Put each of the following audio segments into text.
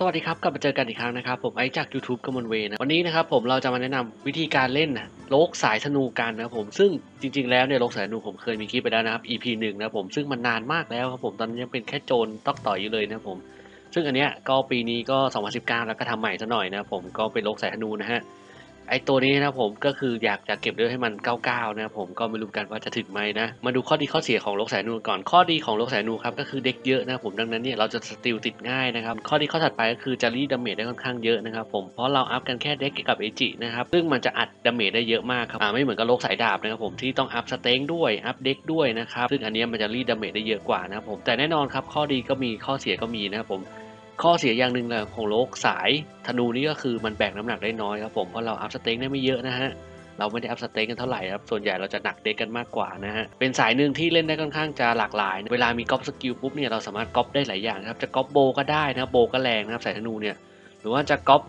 สวัสดีครับ กลับมาเจอกันอีกครั้งนะครับ ผมไอจาก YouTube กมลเวนะวันนี้นะครับผมเราจะมาแนะนำวิธีการเล่นโลกสายธนูกันนะครับผมซึ่งจริง ๆ แล้วเนี่ยโลกสายธนูผมเคยมีคลิปไปแล้วนะครับ EP หนึ่งนะครับผมซึ่งมันนานมากแล้วครับผมตอนนี้ยังเป็นแค่โจรตอกต่อยอยู่เลยนะครับผม ซึ่งอันเนี้ยก็ปีนี้ก็ 2019 แล้วก็ทำใหม่ซะหน่อยนะครับผมก็เป็นโลกสายธนูนะฮะ ไอตัวนี้นะผมก็คืออยากจะเก็บเลือดให้มัน 99 นะผมก็ไม่รู้กันว่าจะถึงไหมนะ มาดูข้อดีข้อเสียของโลกสายนูก่อนข้อดีของโลกสายนูครับก็คือเด็กเยอะนะผมดังนั้นเนี่ยเราจะสติลติดง่ายนะครับ ข้อดีข้อถัดไปก็คือจะรีดดาเมจได้ค่อนข้างเยอะนะครับผมเพราะเราอัพกันแค่เด็กกับเอจินะครับซึ่งมันจะอัดดาเมจได้เยอะมากครับไม่เหมือนกับโลกสายดาบนะครับผมที่ต้องอัพสเต็งด้วยอัพเด็กด้วยนะครับซึ่งอันนี้มันจะรีดดาเมจได้เยอะกว่านะครับผมแต่แน่นอนครับข้อดีก็มีข้อเสียก็มีนะครับผม ข้อเสียอย่างหนึ่งเลยของโลกสายธนูนี่ก็คือมันแบกน้ำหนักได้น้อยครับผมเพราะเราอัพสเต็งได้ไม่เยอะนะฮะเราไม่ได้อัพสเต็งกันเท่าไหร่ครับ ส่วนใหญ่เราจะหนักเด็กกันมากกว่านะฮะ เป็นสายหนึ่งที่เล่นได้ค่อนข้างจะหลากหลาย เวลามีก๊อปสกิลปุ๊บเนี่ยเราสามารถก๊อปได้หลายอย่างครับ จะก๊อปโบก็ได้นะ โบก็แรงนะครับสายธนูเนี่ย หรือว่าจะก๊อป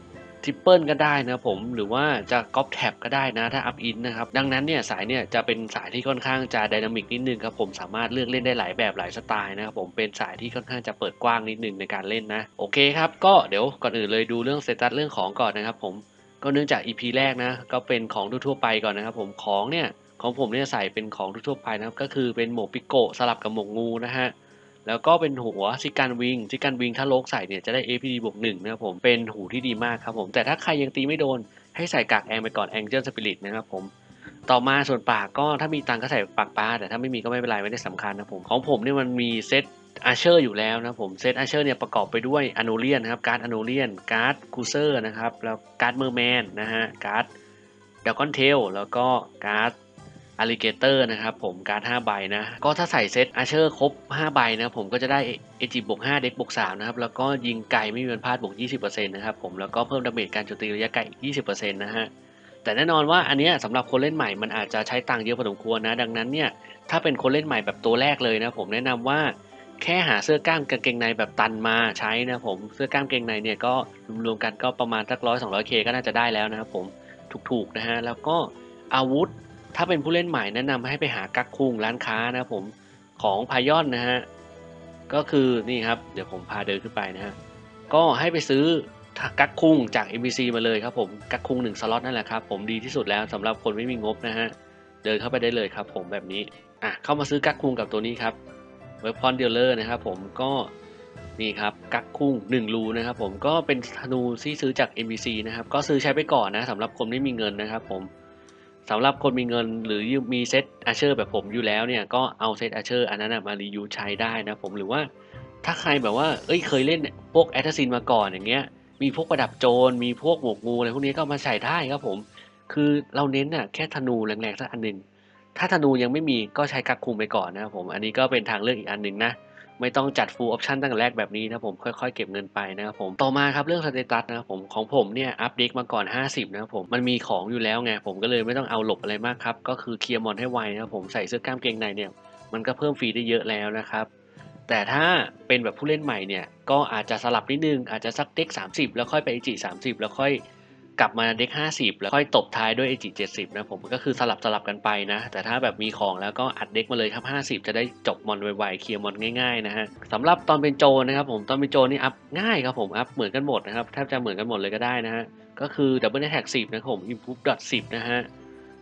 ทริปเปิลก็ได้นะผม หรือว่าจะก๊อปแท็บก็ได้นะถ้าอัพอินนะครับ ดังนั้นเนี่ยสายเนี่ยจะเป็นสายที่ค่อนข้างจะไดนามิกนิดนึงครับผมสามารถเลือกเล่นได้หลายแบบหลายสไตล์นะครับผมเป็นสายที่ค่อนข้างจะเปิดกว้างนิดนึงในการเล่นนะ โอเคครับ ก็เดี๋ยวก่อนอื่นเลยดูเรื่องสเตตัสเรื่องของก่อนนะครับผมก็เนื่องจาก EP แรกนะ ก็เป็นของทั่วไปก่อนนะครับผมของเนี่ยของผมเนี่ยใส่เป็นของทั่วไปนะครับก็คือเป็นหมวกปิโกสลับกับหมวกงูนะฮะ แล้วก็เป็นหัวซิการวิงซิการวิงถ้าโลกใส่เนี่ยจะได้ APD บวกหนึ่งนะครับผมเป็นหูที่ดีมากครับผมแต่ถ้าใครยังตีไม่โดนให้ใส่กากแองไปก่อน Angel Spirit นะครับผมต่อมาส่วนปากก็ถ้ามีตังก็ใส่ปากปลาแต่ถ้าไม่มีก็ไม่เป็นไรไม่ได้สำคัญนะผมของผมเนี่ยมันมีเซตอาเชอร์อยู่แล้วนะผมเซตอาเชอร์เนี่ยประกอบไปด้วยอโนเลียนนะครับการ์ดอโนเลียนการ์ดคูเซอร์นะครับแล้วการ์ดเมอร์แมนนะฮะการ์ดดากอนเทลแล้วก็การ์ด อ l ลิเกเตอร์นะครับผมการ5ใบนะ ก็ถ้าใส่เซตอาเชอร์ครบ 5 ใบนะผมก็จะได้เอจิบวก5เด็กบวก3นะครับ แล้วก็ยิงไกลไม่มีวันพลาดบวก 20%นะครับผมแล้วก็เพิ่มดาเมจการโจมตีระยะไกลอีก20%นะฮะแต่แน่นอนว่าอันนี้สำหรับคนเล่นใหม่มันอาจจะใช้ตังค์เยอะพอสมควรนะ ดังนั้นเนี่ยถ้าเป็นคนเล่นใหม่แบบตัวแรกเลยนะผมแนะนำว่าแค่หาเสื้อกล้ามกางเกงในแบบตันมาใช้นะผมเสื้อกล้ามกางเกงในเนี่ยก็รวมๆกันก็ประมาณสักร้อยสองร้อยเคก็น่าจะได้แล้วนะครับผมถูกๆนะฮะแล้วก็อาวุธ ถ้าเป็นผู้เล่นใหม่แนะนำให้ไปหากักคุงร้านค้านะครับผมของพายอนนะฮะก็คือนี่ครับเดี๋ยวผมพาเดินขึ้นไปนะฮะก็ให้ไปซื้อกักคุงจาก MBC มาเลยครับผมกักคุงหนึ่งสล็อตนั่นแหละครับผมดีที่สุดแล้วสำหรับคนไม่มีงบนะฮะเดินเข้าไปได้เลยครับ ผมแบบนี้อะเข้ามาซื้อกักคุงกับตัวนี้ครับเว็บพอนเดลเลอร์นะครับผมก็นี่ครับกักคุ้ง1รูนะครับผมก็เป็นธนูที่ซื้อจาก NBC นะครับก็ซื้อใช้ไปก่อนนะสำหรับคนไม่มีเงินนะครับผม สำหรับคนมีเงินหรือมีเซตอาเชอร์แบบผมอยู่แล้วเนี่ยก็เอาเซตอาเชอร์อันนั้นมารียูใช้ได้นะผมหรือว่าถ้าใครแบบว่าเอ้ยเคยเล่นพวกแอตซินมาก่อนอย่างเงี้ยมีพวกประดับโจรมีพวกหมวกงูอะไรพวกนี้ก็มาใส่ได้ครับผม คือเราเน้นน่ะแค่ธนูแรงๆสักอันหนึ่งถ้าธนูยังไม่มีก็ใช้กักคุมไปก่อนนะครับผมอันนี้ก็เป็นทางเลือกอีกอันหนึ่งนะ ไม่ต้องจัด full option ตั้งแต่แรกแบบนี้นะผมค่อยๆ เก็บเงินไปนะครับผมต่อมาครับเรื่องสเตตัสนะครับผมของผมเนี่ยอัปเดตมาก่อน 50นะครับผมมันมีของอยู่แล้วไงผมก็เลยไม่ต้องเอาหลบอะไรมากครับก็คือเคลียร์มอนให้ไวนะครับผมใส่เสื้อกล้ามเกงในเนี่ยมันก็เพิ่มฟรีได้เยอะแล้วนะครับแต่ถ้าเป็นแบบผู้เล่นใหม่เนี่ยก็อาจจะสลับนิดนึงอาจจะสักเด็ก30 แล้วค่อยไปจิ30 แล้วค่อย กลับมาเด็ก 50 แล้วค่อยตบท้ายด้วยเอจิ70 นะผมก็คือสลับสลับกันไปนะ แต่ถ้าแบบมีของแล้วก็อัดเด็กมาเลยครับ 50 จะได้จบมอนไวๆเคลียร์มอนง่ายๆนะฮะสำหรับตอนเป็นโจนะครับผมตอนเป็นโจนี่อัพง่ายครับผมอัพเหมือนกันหมดนะครับแทบจะเหมือนกันหมดเลยก็ได้นะฮะก็คือดับเบิลแท็ก10 นะครับผม improve dot 10 นะฮะ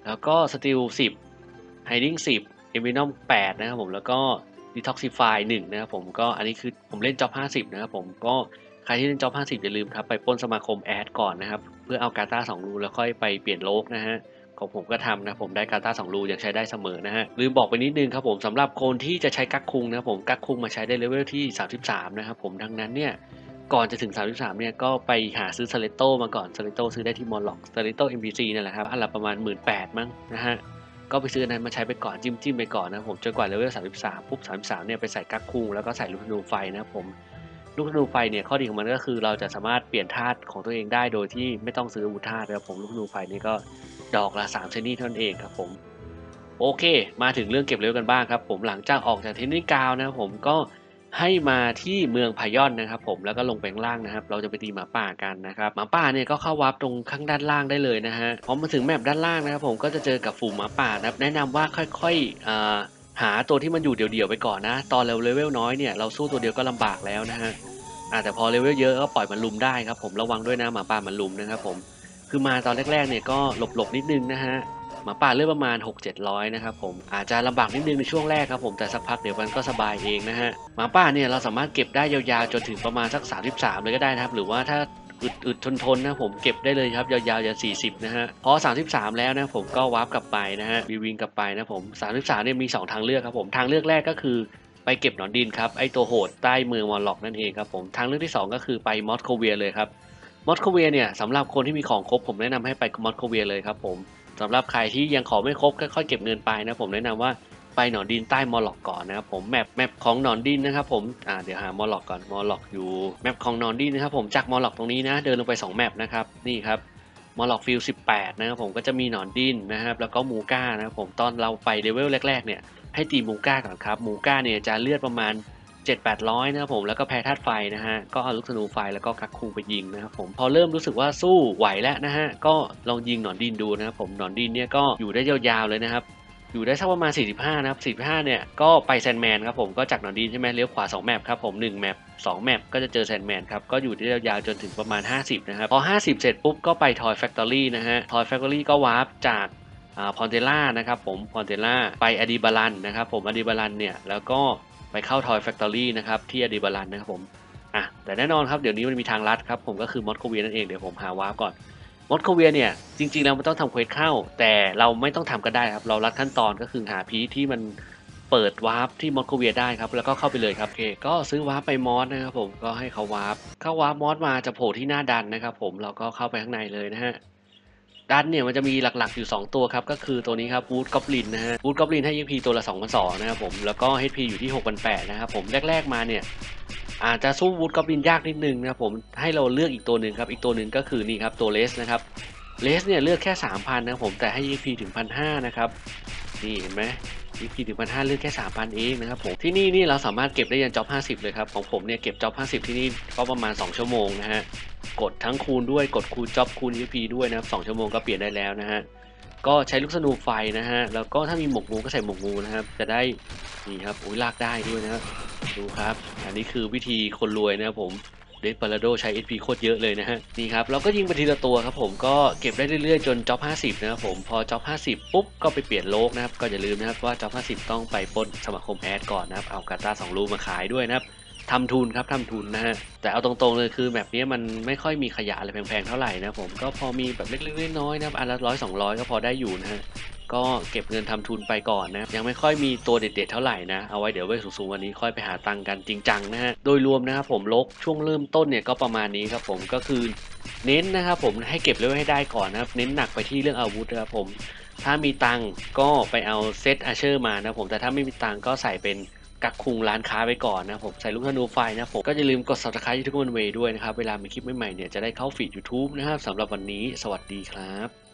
แล้วก็ steel 10 hiding 10 envenom 8 นะครับผมแล้วก็ detoxify 1 นะครับผมก็อันนี้คือผมเล่นจ็อบ50 นะครับผมก็ ใครที่เล่นจ็อบ50 อย่าลืมครับไปป้นสมาคมแอดก่อนนะครับ เพื่อเอากาตา2รูแล้วค่อยไปเปลี่ยนโลกนะฮะของผมก็ทำนะผมได้กาตา2รูยังใช้ได้เสมอนะฮะลืมบอกไปนิดนึงครับผมสำหรับคนที่จะใช้กักคุงนะผมกักคุงมาใช้ได้เลเวลที่ 33 นะครับผมดังนั้นเนี่ยก่อนจะถึง 33 เนี่ยก็ไปหาซื้อสเลตโตมาก่อนสเลตโตซื้อได้ที่มอลล็อกสเลตโต MPC นั่นแหละครับอันละประมาณ 1 8ื่นมั้งนะฮะก็ไปซื้อนั้นมาใช้ไปก่อนจิ้มจิ้มไปก่อนนะผมจนกว่าเลเวล 33 ปุ๊บ 33 เนี่ยไปใส่กักคุงแล้วก็ใส่ลูกธนูไฟนะผม ลูกธนูไฟเนี่ยข้อดีของมันก็คือเราจะสามารถเปลี่ยนธาตุของตัวเองได้โดยที่ไม่ต้องซื้ออาวุธธาตุนะครับผมลูกธนูไฟนี่ก็ดอกละ3เซนนี่เท่านั้นเองครับผมโอเค มาถึงเรื่องเก็บเลเวลกันบ้างครับ ผมหลังจากออกจากเทนนิสกาวนะครับผมก็ให้มาที่เมืองพายอนนะครับ ผมแล้วก็ลงไปข้างล่างนะครับ เราจะไปตีหมาป่ากันนะครับหมาป่าเนี่ยก็เข้าวับตรงข้างด้านล่างได้เลยนะฮะพอมาถึงแมปด้านล่างนะครับ ผมก็จะเจอกับฝูงหมาป่านะครับ แนะนำว่าค่อยๆ หาตัวที่มันอยู่เดี่ยวๆไปก่อนนะ ตอนเราเลเวลน้อยเนี่ยเราสู้ตัวเดียวก็ลำบากแล้วนะฮะอ่าแต่พอเลเวลเยอะก็ปล่อยมันลุมได้ครับผมระวังด้วยนะหมาป่ามันลุมนะครับผมคือมาตอนแรกๆเนี่ยก็หลบๆนิดนึงนะฮะหมาป่าเลือดประมาณ 6 700นะครับผมอาจจะลำบากนิดนึงในช่วงแรกครับผมแต่สักพักเดี๋ยวมันก็สบายเองนะฮะหมาป่าเนี่ยเราสามารถเก็บได้ยาวๆจนถึงประมาณสัก 33 เลยก็ได้นะครับ หรือว่าถ้า อึดอึดทนทนๆนะผมเก็บได้เลยครับยาวๆอยัน40 นะฮะพอ 33 แล้วนะผมก็วาร์ปกลับไปนะฮะวีวิงกลับไปนะผม 33เนี่ยมี 2 ทางเลือกครับผมทางเลือกแรกก็คือไปเก็บหนอนดินครับไอตัวโหดใต้เมืองมอลล็อกนั่นเองครับผมทางเลือกที่ 2 ก็คือไปมอสโคเวียเลยครับมอสโคเวียเนี่ยสำหรับคนที่มีของครบผมแนะนำให้ไปมอสโคเวียเลยครับผมสำหรับใครที่ยังของไม่ครบค่อยเก็บเงินไปนะผมแนะนำว่า ไปหนอนดินใต้มอลล็อกก่อนนะครับผมแมปแมปของหนอนดินนะครับผมอ่าเดี๋ยวหามอลล็อกก่อนมอลล็อกอยู่แมปของหนอนดินนะครับผมจากมอลล็อกตรงนี้นะเดินลงไปสองแมปนะครับนี่ครับมอลล็อกฟิล18นะครับผมก็จะมีหนอนดินนะครับแล้วก็มูก้านะครับผมตอนเราไปเลเวลแรกๆเนี่ยให้ตีมูก้าก่อนครับมูก้าเนี่ยจะเลือดประมาณ7 800นะครับผมแล้วก็แพ้ธาตุไฟนะฮะก็เอาลูกธนูไฟแล้วก็กักคุงไปยิงนะครับผมพอเริ่มรู้สึกว่าสู้ไหวแล้วนะฮะก็ลองยิงหนอนดินดูนะครับผมหนอนดินเนี่ยก็อยู่ได้ยาวๆเลยนะครับ อยู่ได้สักประมาณ 45 นะครับ 45 เนี่ย ก็ไปแซนแมนครับผม ก็จากหนอนดินใช่ไหมเลี้ยวขวา 2 แมปครับผม 1 แมป 2 แมป ก็จะเจอแซนแมนครับ ก็อยู่ได้ยาวๆจนถึงประมาณ 50 นะครับ พอ 50 เสร็จปุ๊บ ก็ไปทอยแฟคทอรี่นะฮะ ทอยแฟคทอรี่ก็วาร์ปจากพอนเทล่านะครับผม พอนเทล่า ไปอดีบาลันนะครับผม อดีบาลันเนี่ย แล้วก็ไปเข้าทอยแฟคทอรี่นะครับที่อดีบาลันนะครับผม อะ แต่แน่นอนครับ เดี๋ยวนี้มันมีทางลัดครับผม ก็คือมอสโคเวียนั่นเอง เดี๋ยวผมหาวาร์ปก่อน มอสโคเวียเนี่ยจริง ๆ แล้วมันต้องทำเควสเข้า แต่เราไม่ต้องทำก็ได้ครับ เรารัดขั้นตอนก็คือหาพีที่มันเปิดวาร์ปที่มอสโคเวียได้ครับ แล้วก็เข้าไปเลยครับโอเคก็ซื้อวาร์ปไปมอสนะครับผมก็ให้เขาวาร์ปเข้าวาร์ปมอสมาจะโผล่ที่หน้าดันนะครับผมเราก็เข้าไปข้างในเลยนะฮะดันเนี่ยมันจะมีหลักๆอยู่ 2 ตัวครับ ก็คือตัวนี้ครับวูดกอบลินนะฮะวูดกอบลินให้ HP ตัวละ2,200นะครับผมแล้วก็ HP อยู่ที่6,800นะครับผมแรก ๆ มาเนี่ย อาจจะสู้วูดกอบลินยากนิดนึงนะครับผมให้เราเลือกอีกตัวหนึ่งครับอีกตัวหนึ่งก็คือนี่ครับตัวเลสนะครับเลสเนี่ยเลือกแค่ 3,000นะครับผมแต่ให้ EP ถึง1,500นะครับนี่เห็นไหม EP ถึง1,500เลือกแค่ 3,000 เองนะครับผมที่นี่นี่เราสามารถเก็บได้ยันจ็อบ50 เลยครับของผมเนี่ยเก็บจ็อบ50 ที่นี่ก็ประมาณ 2 ชั่วโมงนะฮะกดทั้งคูณด้วยกดคูณจ็อบคูณ EP ด้วยนะครับ2ชั่วโมงก็เปลี่ยนได้แล้วนะฮะก็ใช้ลูกสนูไฟนะฮะแล้วก็ถ้ามีหมกงูก็ใส่หมกงูนะครับจะได้นี่ครับอุ้ยลากได้ด้วยนะครับ ดูครับ อันนี้คือวิธีคนรวยนะครับผมเดสปาราโดใช้ SP โคตรเยอะเลยนะฮะ นี่ครับ เราก็ยิงไปทีละตัวครับผมก็เก็บได้เรื่อยๆ จนจ็อบ50 นะครับผม พอจ็อบ50 ปุ๊บ ก็ไปเปลี่ยนโลกนะครับ ก็อย่าลืมนะครับว่าจ็อบ50 ต้องไปปล้นสมาคมแอดก่อนนะครับ เอากาตาสองรูมาขายด้วยนะครับทำทุนครับทำทุนนะฮะ แต่เอาตรงๆเลยคือแบบนี้มันไม่ค่อยมีขยะอะไรแพงๆเท่าไหร่นะผมก็พอมีแบบเล็กๆน้อยๆนะครับอันละร้อยสองร้อยก็พอได้อยู่นะฮะ ก็เก็บเงินทำทุนไปก่อนนะยังไม่ค่อยมีตัวเด็ดๆเท่าไหร่นะเอาไว้เดี๋ยวเวลสูงๆวันนี้ค่อยไปหาตังค์กันจริงจังนะฮะโดยรวมนะครับผมลกช่วงเริ่มต้นเนี่ยก็ประมาณนี้ครับผมก็คือเน้นนะครับผมให้เก็บเลเวลให้ได้ก่อนนะครับ เน้นหนักไปที่เรื่องอาวุธนะครับผมถ้ามีตังค์ก็ไปเอาเซตอาเชอร์มานะผมแต่ถ้าไม่มีตังค์ก็ใส่เป็นกักคุงร้านค้าไปก่อนนะผมใส่ลูกธนูไฟนะผมก็อย่าลืมกด subscribe ยูทูบวันเวด้วยนะครับ เวลามีคลิปใหม่ๆเนี่ยจะได้เข้าฟีด YouTube นะครับสำหรับวันนี้ สวัสดีครับ